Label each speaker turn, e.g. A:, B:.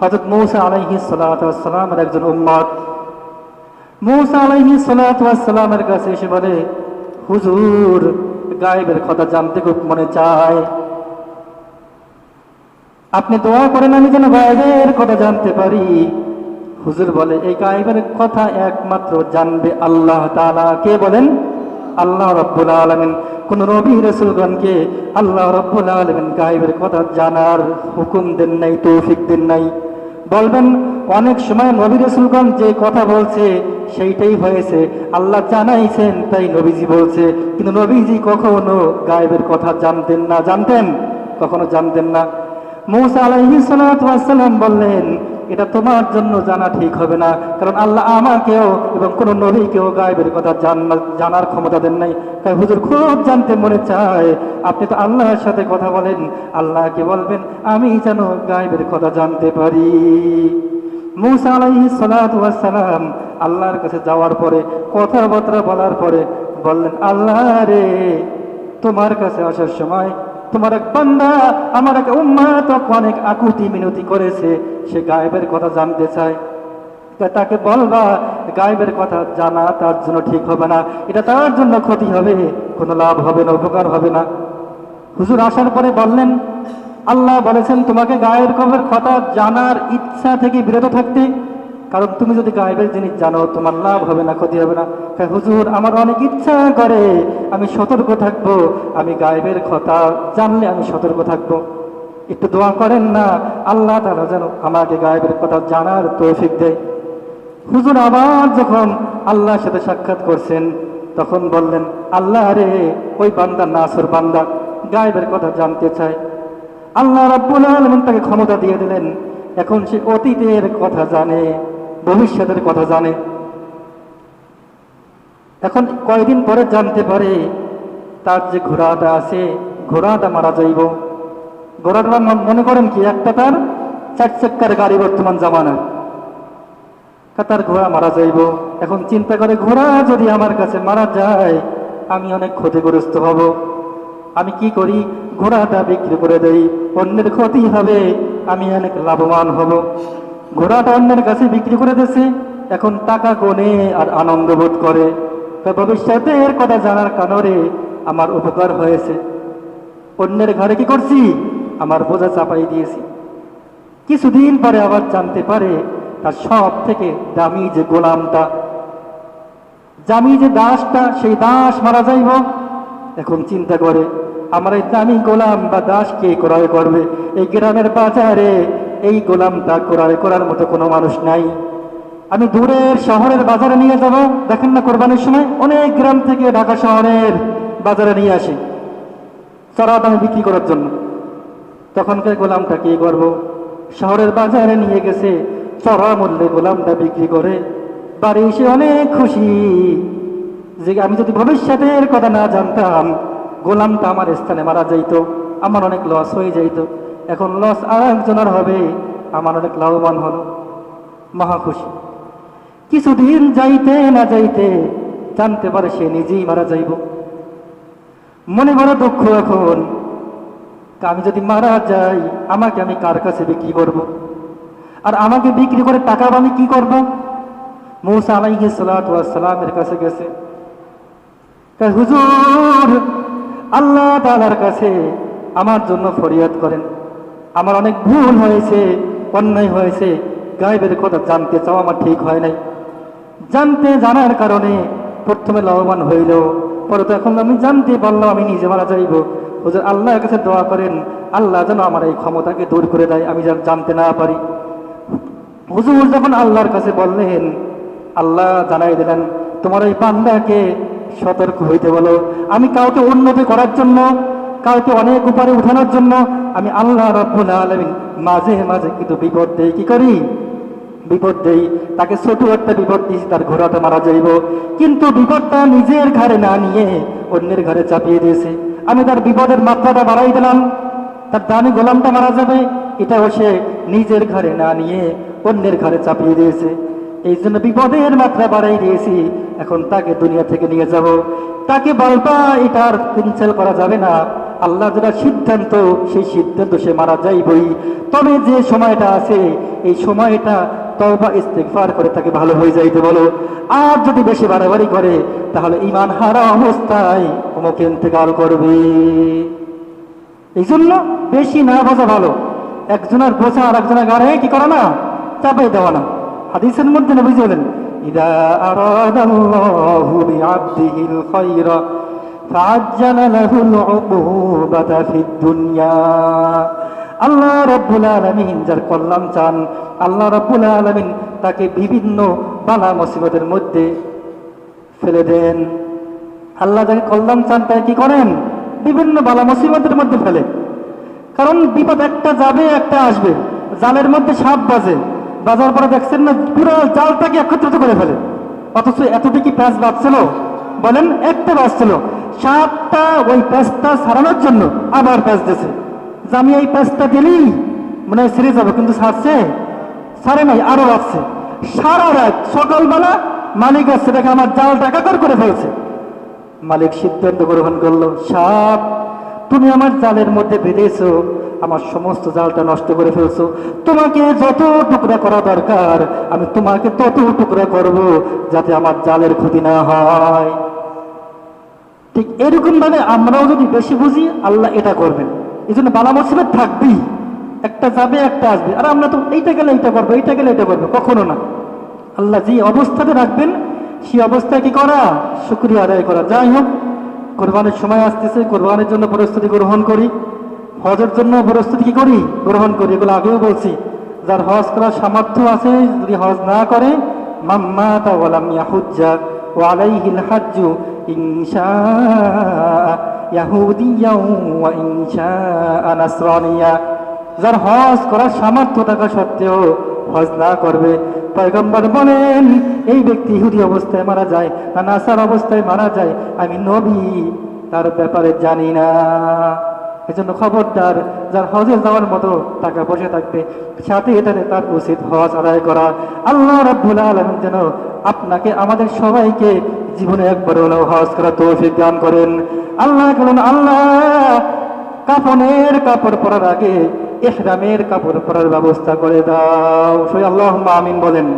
A: হজরত মৌসা আলাইহি সালামের একজন উম্মত। মৌসা আলাইহি সালামের কাছে এসে বলে, হুজুর, গায়েবের কথা জানতে খুব মনে চায়। আপনি দোয়া করেন, আমি যেন গায়েবের কথা জানতে পারি। হুজুর বলে, এই গায়েবের কথা একমাত্র জানবে আল্লাহ তাআলা। কে বলেন? আল্লাহ রব্বুল আলমিন। কোন নবী রসুলগণকে আল্লাহ রব্বুল আলমিন গায়েবের কথা জানার হুকুম দেন নাই, তৌফিক দেন নাই। বলবেন, অনেক সময় নবী রসুলগণ যে কথা বলছে সেইটাই হয়েছে। আল্লাহ জানাইছেন, তাই নবীজি বলছে। কিন্তু নবীজি কখনো গায়েবের কথা জানতেন না। জানতেন? কখনো জানতেন না। মৌসা আলাইহি বললেন এটা তোমার জন্য জানা ঠিক হবে না। কারণ আল্লাহ আমাকেও এবং কোন নবীকেও গায়েবের কথা জানার ক্ষমতা দেন নাই। তাই হুজুর খুব জানতে মনে চায়। আপনি তো আল্লাহর সাথে কথা বলেন, আল্লাহকে বলবেন, আমি যেন গায়েবের কথা জানতে পারি। মুসা আলাইহি সালাম আল্লাহর কাছে যাওয়ার পরে, কথাবার্তা বলার পরে বললেন, আল্লাহ রে, তোমার কাছে আসার সময় তোমার এক বান্দা আমার এক উম্মাত অনেক আকুতি মিনতি করেছে, সে গায়েবের কথা জানতে চায়। তাকে বলবা, গায়েবের কথা জানা তার জন্য ঠিক হবে না, এটা তার জন্য ক্ষতি হবে, কোনো লাভ হবে না, উপকার হবে না। হুজুর আসার পরে বললেন, আল্লাহ বলেছেন, তোমাকে গায়ের খবর কথা জানার ইচ্ছা থেকে বিরত থাকতে। কারণ তুমি যদি গায়েবের জিনিস জানো, তোমার লাভ হবে না, ক্ষতি হবে না। হুজুর, আমার অনেক ইচ্ছা করে আমি সতর্ক থাকব। আমি গায়েবের কথা জানলে আমি সতর্ক থাকব। একটু দোয়া করেন না, আল্লাহ তারা যেন আমাকে গায়েবের কথা জানার তৌফিক দেয়। হুজুর, আবার যখন আল্লাহর সাথে সাক্ষাৎ করছেন, তখন বললেন, আল্লাহ রে, ওই বান্দা নাসর বান্দা গায়েবের কথা জানতে চায়। আল্লাহ রাব্বুল আলামিন তাকে ক্ষমতা দিয়ে দিলেন। এখন সে অতীতের কথা জানে। ভবিষ্যতের কথা জানে। এখন কয়দিন পরে জানতে পারে তার যে ঘোড়াটা আছে, ঘোড়াটা মারা যাইব। ঘোড়াটা মনে করেন কি, একটা তার চার চাক্কার গাড়ি বর্তমান জামানার। তা তার ঘোড়া মারা যাইব। এখন চিন্তা করে, ঘোড়া যদি আমার কাছে মারা যায়, আমি অনেক ক্ষতিগ্রস্ত হব। আমি কি করি? ঘোড়াটা বিক্রি করে দেই। অন্যের ক্ষতি হবে, আমি অনেক লাভবান হব। ঘোড়াটা অন্যের কাছে বিক্রি করে দিয়েছে। এখন টাকা গনে আর আনন্দ বোধ করে। তা ভবিষ্যতে এর কথা জানার কারণে আমার উপকার হয়েছে। অন্যের ঘরে কি করছি? আমার বোঝা চাপাই দিয়েছি। কিছুদিন পরে আবার জানতে পারে তার সব থেকে দামি যে গোলামটা। দামি যে দাসটা, সেই দাস মারা যাইব। এখন চিন্তা করে, আমার এই দামি গোলাম বা দাস কে ক্রয় করবে? এই গ্রামের বাজারে এই গোলামটা ক্রয় করার মতো কোনো মানুষ নাই। আমি দূরের শহরের বাজারে নিয়ে যাব, দেখেন না কোরবানির সময়? অনেক গ্রাম থেকে ঢাকা শহরের বাজারে নিয়ে আসি। চড়া দামে বিক্রি করার জন্য। তখনকার গোলামটা কি করব? শহরের বাজারে নিয়ে গেছে চড়া মূল্যে গোলামটা বিক্রি করে। বাড়ি এসে অনেক খুশি। যে আমি যদি ভবিষ্যতের কথা না জানতাম, গোলামটা আমার স্থানে মারা যাইতো, আমার অনেক লস হয়ে যাইত। এখন লস আর একজনের হবে। আমার অনেক লাভবান হলো। মহা খুশি। কিছুদিন যাইতে না যাইতে জানতে পারে সে নিজেই মারা যাইব। মনে বড় দুঃখ এখন আমি যদি মারা যাই, আমাকে আমি কার কাছে বিক্রি করব। আর আমাকে বিক্রি করে টাকা আমি কি করব? মৌসা আলাইহি সালামের কাছে গেছে। হুজুর, আল্লাহ তাআলার কাছে আমার জন্য ফরিয়াদ করেন। আমার অনেক ভুল হয়েছে, অন্যায় হয়েছে। গায়েবের কথা জানতে চাও, আমার ঠিক হয় নাই। জানতে, জানার কারণে প্রথমে লাভবান হইল। পরে তো এখন আমি জানতে পারলাম, আমি নিজে মারা যাইব। হুজুর, আল্লাহর কাছে দোয়া করেন, আল্লাহ যেন আমার এই ক্ষমতাকে দূর করে দেয়, আমি যেন জানতে না পারি। হুজুর যখন আল্লাহর কাছে বললেন, আল্লাহ জানাই দিলেন, তোমার এই বান্দাকে সতর্ক হইতে বলো। আমি কাউকে উন্নতি করার জন্য, কাউকে অনেক উপরে উঠানোর জন্য আমি আল্লাহ রাব্বুল আলামিন মাঝে মাঝে কিন্তু বিপদ দেই কি করি? বিপদ দেই, তাকে ছোট একটা বিপদ দিয়েছি, তার ঘোড়াটা মারা যাইব। কিন্তু বিপদটা নিজের ঘরে না নিয়ে অন্যের ঘরে চাপিয়ে দিয়েছে। আমি তার বিপদের মাত্রাটা বাড়াই দিলাম, তার দামি গোলামটা মারা যাবে। এটাও সে নিজের ঘরে না নিয়ে অন্যের ঘরে চাপিয়ে দিয়েছে। এই জন্য বিপদের মাত্রা বাড়াই দিয়েছি। এখন তাকে দুনিয়া থেকে নিয়ে যাব। তাকে বলবা এটা আর ক্যান্সেল করা যাবে না। আল্লাহ যেটা সিদ্ধান্ত, সেই সিদ্ধান্ত সে মারা যাইবই। তবে যে সময়টা আছে, এই সময়টা তওবা, ইস্তেগফার করে তাকে ভালো হয়ে যাইতে বলো। আর যদি বেশি বাড়াবাড়ি করে, তাহলে ইমান হারা অবস্থায় তোমাকে ইন্তেকাল করবে। এই জন্য বেশি না বোঝা ভালো। একজনের বোঝা আর একজনের গাড়ে কি করে না? চাপাই দেওয়া না। হাদিসের মধ্যে নবী বলেন ইদা আরাদাল্লাহু বিআবদিহিল খায়রা فعجل له العقوبة في الدنيا আল্লাহ রব্বুল আলমিন যার কল্যাণ চান আল্লাহ রব্বুল আলমিন তাকে বিভিন্ন বালা মুসিবতের মধ্যে ফেলে দেন আল্লাহ যাকে কল্যাণ চান তাই কি করেন বিভিন্ন বালা মুসিবতের মধ্যে ফেলে কারণ বিপদ একটা যাবে একটা আসবে জালের মধ্যে সাপ বাজে বাজার পরে দেখছেন না, পুরো জালটাকে একত্রিত করে ফেলে। অথচ এতটুকু প্যাঁচ বাঁচছিল বলেন, একটা বাঁচছিল সাপটা ওই প্যাঁচটা সারানোর জন্য আবার প্যাঁচ দিয়েছে। যে আমি এই প্যাঁচটা দিলেই মনে হয় ছেড়ে যাব, কিন্তু সারছে সারে নাই, আরও বাঁচছে সারা রাত, সকালবেলা মালিক আসছে, দেখে আমার জালটা একাকার করে ফেলছে। মালিক সিদ্ধান্ত গ্রহণ করল সাপ তুমি আমার জালের মধ্যে বেঁধেছো আমার সমস্ত জালটা নষ্ট করে ফেলছো। তোমাকে যত টুকরা করা দরকার, আমি তোমাকে তত টুকরা করব যাতে আমার জালের ক্ষতি না হয়। ঠিক এরকম ভাবে আমরাও যদি বেশি বুঝি, আল্লাহ এটা করবেন। এই জন্য বালা মুসিবত থাকবেই একটা যাবে, একটা আসবে। আর আমরা তো এইটা গেলে এইটা করব, এইটা গেলে এটা করব। কখনো না। আল্লাহ যে অবস্থাতে রাখবেন, সেই অবস্থায় কি করা? শুক্রিয়া আদায় করা। যাই হোক কোরবানির সময় আসতেছে, কোরবানির জন্য প্রস্তুতি গ্রহণ করি। হজের জন্য প্রস্তুতি কি করি? গ্রহণ করি, এগুলো আগেও বলছি। যার হজ করার সামর্থ্য আছে, যদি হজ না করে মাম্মা তাওয়ালাম ইয়াহুজ্জা, ওয়া আলাইহিল হাজ্জু ইনশা ইয়াহুদিয়া ওয়া ইনশা যার হজ করার সামর্থ্য থাকা সত্ত্বেও হজ না করবে। পয়গম্বর বলেন, এই ব্যক্তি ইহুদি অবস্থায় মারা যায় না নাসার অবস্থায় মারা যায়? আমি নবী, তার ব্যাপারে জানি না। এজন্য খবরদার, যার হজে যাওয়ার মতো টাকা পয়সা থাকবে, সাথে এটাতে তার উচিত হজ আদায় করা। আল্লাহ রাব্বুল আলামিন যেন আপনাকে, আমাদের সবাইকে জীবনে একবার হলেও হজ করা তৌফিক দান করেন। আল্লাহ বলুন, আল্লাহ, কাফনের কাপড় পরার আগে ইহরামের কাপড় পরার ব্যবস্থা করে দাও। সই আল্লাহ আমিন বলেন।